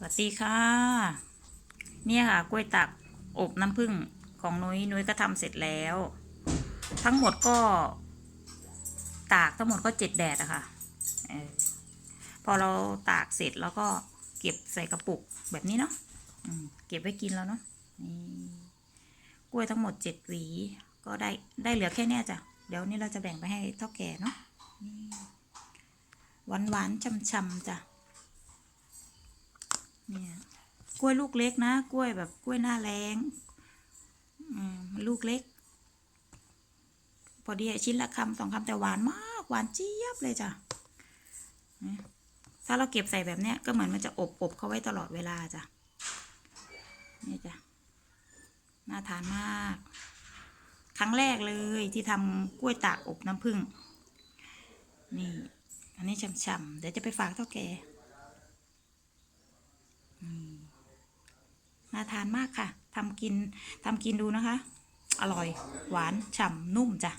สวัสดีค่ะ เนี่ยค่ะกล้วยตักอบน้ำผึ้งของนุ้ยนุ้ยก็ทำเสร็จแล้ว ทั้งหมดก็ ตากทั้งหมดก็เจ็ดแดดอะค่ะออพอเราตากเสร็จแล้วก็เก็บใส่กระปุกแบบนี้เนาะเก็บไว้กินแล้วเนาะนี่กล้วยทั้งหมดเจ็ดหวี ก็ได้ได้เหลือแค่เนี้ยจ้ะเดี๋ยวนี้เราจะแบ่งไปให้เท่าแก่เนาะหวานหวานช่ำๆจ้ะ กล้วยลูกเล็กนะ กล้วยแบบกล้วยหน้าแรงอืมลูกเล็ก พอดีชิ้นละคำสองคำแต่หวานมาก หวานเจี๊ยบเลยจ้ะถ้าเราเก็บใส่แบบเนี้ยก็เหมือนมันจะอบอบเขาไว้ตลอดเวลาจ้ะนี่จ้ะน่าทานมาก ครั้งแรกเลยที่ทำกล้วยตากอบน้ำผึ้งนี่ อันนี้ช่ำๆเดี๋ยวจะไปฝากเท่าแก่ น่าทานมากค่ะทำกินทำกินดูนะคะ อร่อย หวานฉ่ำนุ่มจ้ะ